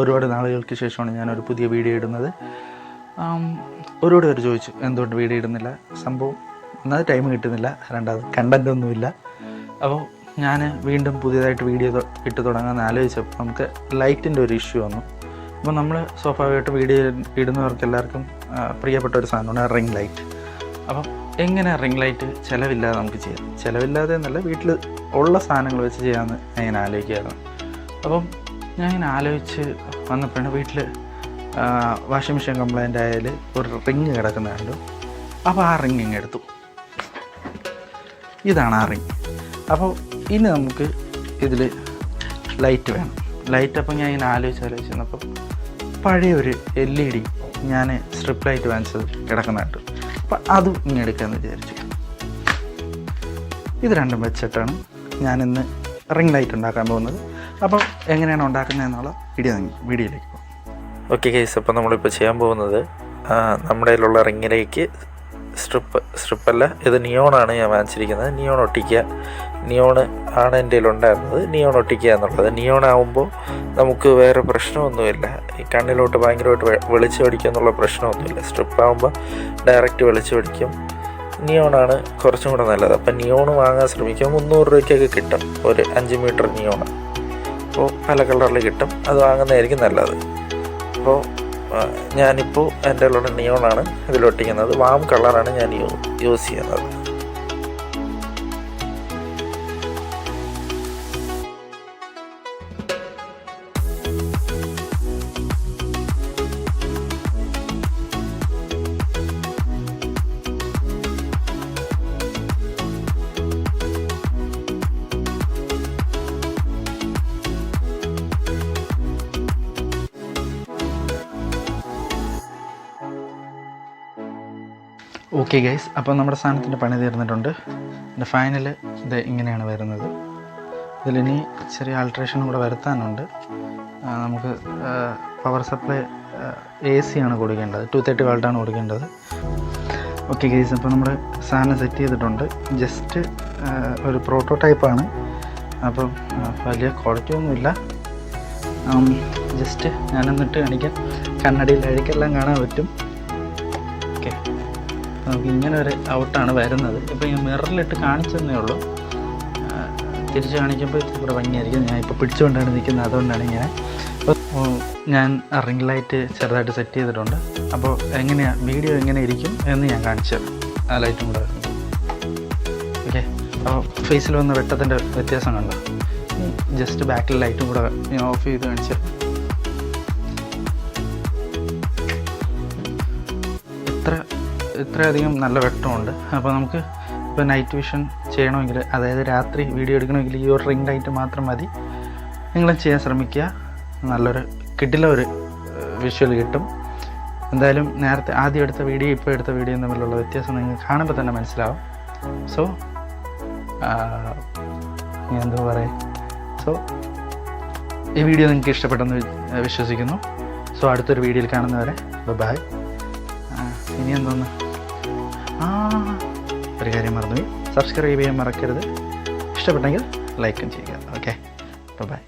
ഒരുപാട് നാളുകൾക്ക് ശേഷമാണ് ഞാനൊരു പുതിയ വീഡിയോ ഇടുന്നത്. ഒരുപാട് പേര് ചോദിച്ചു എന്തുകൊണ്ട് വീഡിയോ ഇടുന്നില്ല? സംഭവം ഒന്നാമത് ടൈം കിട്ടുന്നില്ല രണ്ടാമത് കണ്ടന്റ് ഒന്നുമില്ല. അപ്പോൾ ഞാൻ വീണ്ടും പുതിയതായിട്ട് വീഡിയോ ഇട്ട് തുടങ്ങാമെന്ന് ആലോചിച്ചപ്പോൾ നമുക്ക് ലൈറ്റിന്റെ ഒരു ഇഷ്യൂ വന്നു. അപ്പോൾ നമ്മൾ സ്വാഭാവികമായിട്ട് വീഡിയോ ഇടുന്നവർക്ക് എല്ലാവർക്കും പ്രിയപ്പെട്ട ഒരു സാധനമാണ് റിംഗ് ലൈറ്റ് അപ്പം എങ്ങനെ റിംഗ് ലൈറ്റ് ചിലവില്ലാതെ നമുക്ക് ചെയ്യാം? ചിലവില്ലാതെ എന്നല്ല വീട്ടിൽ ഉള്ള സാധനങ്ങൾ വെച്ച് ചെയ്യാമെന്ന് ഞാൻ ആലോചിക്കുകയായിരുന്നു. അപ്പം ഞാൻ ഇങ്ങനെ ആലോചിച്ച് വന്നപ്പോഴാണ് വീട്ടിൽ വാഷിംഗ് മെഷീൻ കംപ്ലൈന്റ് ആയാൽ ഒരു റിങ് കിടക്കുന്ന കണ്ടു അപ്പോൾ ആ റിങ് ഇങ്ങ് എടുത്തു. ഇതാണ് ആ റിങ് അപ്പോൾ ഇനി നമുക്ക് ഇതിൽ ലൈറ്റ് വേണം. ലൈറ്റ് അപ്പോൾ ഞാൻ ഇങ്ങനെ ആലോചിച്ച് ആലോചിച്ച് വന്നപ്പോൾ പഴയ ഒരു എൽ ഇ ഡി ഞാൻ സ്ട്രിപ്പ് ലൈറ്റ് വാങ്ങിച്ചത് കിടക്കുന്നതായിട്ട് അപ്പോൾ അതും ഇങ്ങനെ എടുക്കാമെന്ന് വിചാരിച്ചു. ഇത് രണ്ടും വെച്ചിട്ടാണ് ഞാനിന്ന് റിംഗ് ലൈറ്റ് ഉണ്ടാക്കാൻ പോകുന്നത്. അപ്പോൾ എങ്ങനെയാണ് ഉണ്ടാക്കുന്നത് എന്നുള്ള വീഡിയോ വീഡിയോയിലേക്ക് പോകും. ഓക്കെ കേസ് അപ്പോൾ നമ്മളിപ്പോൾ ചെയ്യാൻ പോകുന്നത് നമ്മുടെ കയ്യിലുള്ള റിങ്ങിലേക്ക് സ്ട്രിപ്പ് സ്ട്രിപ്പല്ല ഇത് നിയോണാണ് ഞാൻ വാങ്ങിച്ചിരിക്കുന്നത്. നിയോൺ ഒട്ടിക്കുക. നിയോൺ ആണ് എന്റെ കയ്യിലുണ്ടായിരുന്നത് നിയോൺ ഒട്ടിക്കുക എന്നുള്ളത്. നിയോൺ ആകുമ്പോൾ നമുക്ക് വേറെ പ്രശ്നമൊന്നുമില്ല. ഈ കണ്ണിലോട്ട് ഭയങ്കരമായിട്ട് വെളിച്ചം അടിക്കുക എന്നുള്ള പ്രശ്നമൊന്നുമില്ല. സ്ട്രിപ്പ് ആകുമ്പോൾ ഡയറക്റ്റ് വെളിച്ചം അടിക്കും. നിയോണാണ് കുറച്ചും കൂടെ നല്ലത്. അപ്പം നിയോൺ വാങ്ങാൻ ശ്രമിക്കുക മുന്നൂറ് രൂപയ്ക്കൊക്കെ കിട്ടും. ഒരു അഞ്ച് മീറ്റർ നിയോൺ അപ്പോൾ പല കളറിൽ കിട്ടും. അത് വാങ്ങുന്നതായിരിക്കും നല്ലത്. അപ്പോൾ ഞാനിപ്പോൾ എന്റെ ഉള്ള നിയോണാണ് ഇതിലൊട്ടിക്കുന്നത് വാം കളറാണ് ഞാൻ യൂസ് ചെയ്യുന്നത്. ഓക്കെ ഗൈസ് അപ്പോൾ നമ്മുടെ സാധനത്തിന്റെ പണി തീർന്നിട്ടുണ്ട്. എന്റെ ഫൈനൽ ഇത് ഇങ്ങനെയാണ് വരുന്നത്. ഇതിലിനി ചെറിയ ആൾട്രേഷൻ കൂടെ വരുത്താനുണ്ട്. നമുക്ക് പവർ സപ്ലൈ എ സി ആണ് കൊടുക്കേണ്ടത്. ടു തേർട്ടി വാൾട്ടാണ് കൊടുക്കേണ്ടത്. ഓക്കെ ഗൈസ് അപ്പോൾ നമ്മുടെ സാധനം സെറ്റ് ചെയ്തിട്ടുണ്ട്. ജസ്റ്റ് ഒരു പ്രോട്ടോടൈപ്പാണ് അപ്പം വലിയ ക്വാളിറ്റി ഒന്നുമില്ല. ജസ്റ്റ് ഞാനൊന്നിട്ട് കാണിക്കാം. കണ്ണടിയിൽ അഴുക്കെല്ലാം കാണാൻ പറ്റും. നമുക്ക് ഇങ്ങനെ ഒരു ഔട്ടാണ് വരുന്നത്. ഇപ്പോൾ ഞാൻ മിററിലിട്ട് കാണിച്ചതന്നേ ഉള്ളൂ. തിരിച്ച് കാണിക്കുമ്പോൾ ഇവിടെ ഭംഗിയായിരിക്കും. ഞാൻ ഇപ്പോൾ പിടിച്ചുകൊണ്ടാണ് നിൽക്കുന്നത്. അതുകൊണ്ടാണ് ഇങ്ങനെ. അപ്പോൾ ഞാൻ റിംഗ് ലൈറ്റ് ചെറുതായിട്ട് സെറ്റ് ചെയ്തിട്ടുണ്ട്. അപ്പോൾ എങ്ങനെയാണ് വീഡിയോ എങ്ങനെ ഇരിക്കും എന്ന് ഞാൻ കാണിച്ചു ആ ലൈറ്റും കൂടെ. ഓക്കെ. അപ്പോൾ ഫേസിൽ വന്ന വെട്ടത്തിന്റെ വ്യത്യാസം കണ്ടോ? ജസ്റ്റ് ബാക്കിൽ ലൈറ്റും കൂടെ ഞാൻ ഓഫ് ചെയ്ത് കാണിച്ചു എത്ര ഇത്രയധികം നല്ല വെട്ടമുണ്ട്. അപ്പോൾ നമുക്ക് ഇപ്പോൾ നൈറ്റ് വിഷൻ ചെയ്യണമെങ്കിൽ അതായത് രാത്രി വീഡിയോ എടുക്കണമെങ്കിൽ ഈ ഒരു റിംഗ് ലൈറ്റ് മാത്രം മതി. നിങ്ങൾ ചെയ്യാൻ ശ്രമിക്കുക. നല്ലൊരു കിട്ടില്ല ഒരു വിഷ്വൽ കിട്ടും. എന്തായാലും നേരത്തെ ആദ്യം എടുത്ത വീഡിയോ ഇപ്പോൾ എടുത്ത വീഡിയോ തമ്മിലുള്ള വ്യത്യാസം നിങ്ങൾ കാണുമ്പോൾ തന്നെ മനസ്സിലാവും. സോ എന്തോ പറയാം? സോ ഈ വീഡിയോ നിങ്ങൾക്ക് ഇഷ്ടപ്പെട്ടെന്ന് വിശ്വസിക്കുന്നു. സോ അടുത്തൊരു വീഡിയോയിൽ കാണുന്നവരെ ബൈ ഇനി എന്തോന്ന്? ആ ഒരു കാര്യം മറന്നുപോയി സബ്സ്ക്രൈബ് ചെയ്യാൻ മറക്കരുത്. ഇഷ്ടപ്പെട്ടെങ്കിൽ ലൈക്കും ചെയ്യുക. Okay bye